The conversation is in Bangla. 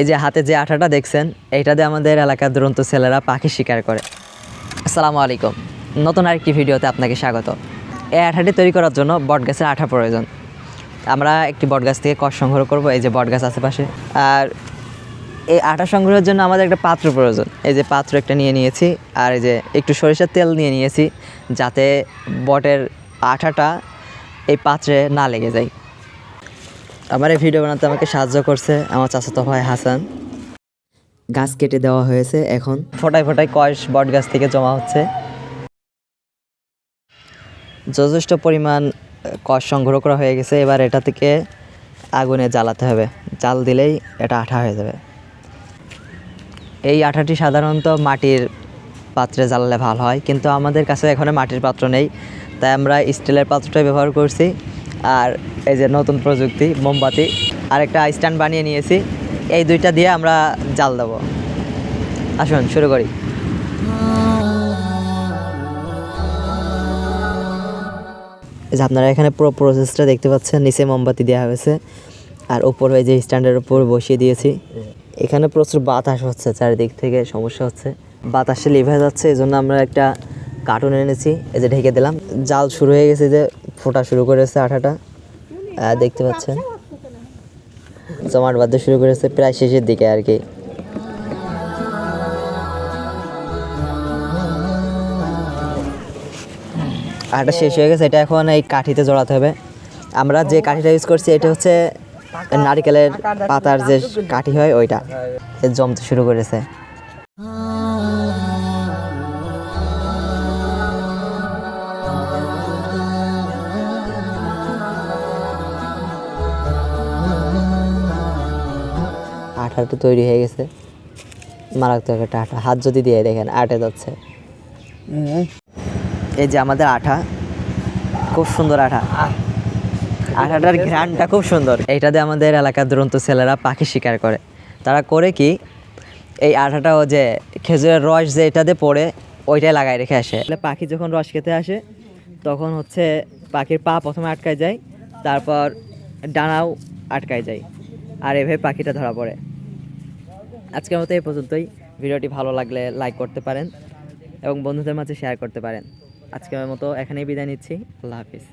এই যে হাতে যে আঠাটা দেখছেন এইটা দিয়ে আমাদের এলাকার দুরন্ত ছেলেরা পাখি শিকার করে। আসসালামু আলাইকুম। নতুন আরেকটি ভিডিওতে আপনাকে স্বাগত। এই আঠাটি তৈরি করার জন্য বটগাছের আঠা প্রয়োজন। আমরা একটি বটগাছ থেকে কষ সংগ্রহ করব, এই যে বটগাছ আশেপাশে আর এই আটা সংগ্রহের জন্য আমাদের একটা পাত্র প্রয়োজন। এই যে পাত্র একটা নিয়ে নিয়েছি, আর এই যে একটু সরিষার তেল নিয়ে নিয়েছি, যাতে বটের আঠাটা এই পাত্রে না লেগে যায়। আমার এই ভিডিও বানাতে আমাকে সাহায্য করছে আমার চাচাতো ভাই হাসান। গাছ কেটে দেওয়া হয়েছে এখন। ফোটায় ফোটায় কয়েস বট গাছ থেকে জমা হচ্ছে। যথেষ্ট পরিমাণ কষ সংগ্রহ করা হয়ে গেছে। এবার এটা থেকে আগুনে জ্বালাতে হবে। জাল দিলেই এটা আঠা হয়ে যাবে। এই আঠাটি সাধারণত মাটির পাত্রে জ্বালালে ভালো হয়, কিন্তু আমাদের কাছে এখানে মাটির পাত্র নেই। তাই আমরা স্টিলের পাত্রটাই ব্যবহার করছি। আর এই যে নতুন প্রযুক্তি, মোমবাতি আর একটা স্ট্যান্ড বানিয়ে নিয়েছি। এই দুইটা দিয়ে আমরা জাল দেবো। আসুন, শুরু করি। যে আপনারা এখানে পুরো প্রসেসটা দেখতে পাচ্ছেন, নিচে মোমবাতি দেওয়া হয়েছে। আর উপর ওই যে স্ট্যান্ডের উপর বসিয়ে দিয়েছি। এখানে প্রচুর বাতাস হচ্ছে, চারিদিক থেকে সমস্যা হচ্ছে। বাতাসে লিভে যাচ্ছে এই জন্য আমরা একটা কার্টুন এনেছি, এই যে ঢেকে দিলাম। জাল শুরু হয়ে গেছে যে ফোটা শুরু করেছে আঠাটা। দেখতে পাচ্ছেন? জমাট বাঁধতে শুরু করেছে প্রায় শেষের দিকে আর কি। আটা শেষ হয়ে গেছে, এটা এখন এই কাঠিতে জড়াতে হবে। আমরা যে কাঠিটা ইউজ করছি, এটা হচ্ছে নারিকেলের পাতার যে কাঠি হয়, ওইটা। জমতে শুরু করেছে। আঠাটা তৈরি হয়ে গেছে। মারাত্মক একটা আঠা। হাত যদি দিয়ে দেখেন, আটে যাচ্ছে। এই যে আমাদের আঠা। খুব সুন্দর আঠা। আঠাটার ঘ্রাণটা খুব সুন্দর। এইটাতে আমাদের এলাকার দুরন্ত ছেলেরা পাখি শিকার করে। তারা করে কি, এই আঠাটাও যে খেজুরের রস যে এটাতে পড়ে, ওইটাই লাগাই রেখে আসে। পাখি যখন রস খেতে আসে, তখন হচ্ছে পাখির পা প্রথমে আটকায় যায়, তারপর ডানাও আটকায় যায়। আর এভাবে পাখিটা ধরা পড়ে। আজকের মতো এই পর্যন্তই। ভিডিওটি ভালো লাগলে লাইক করতে পারেন এবং বন্ধুদের মাঝে শেয়ার করতে পারেন। আজকের মতো এখানেই বিদায় নিচ্ছি। আল্লাহ হাফিজ।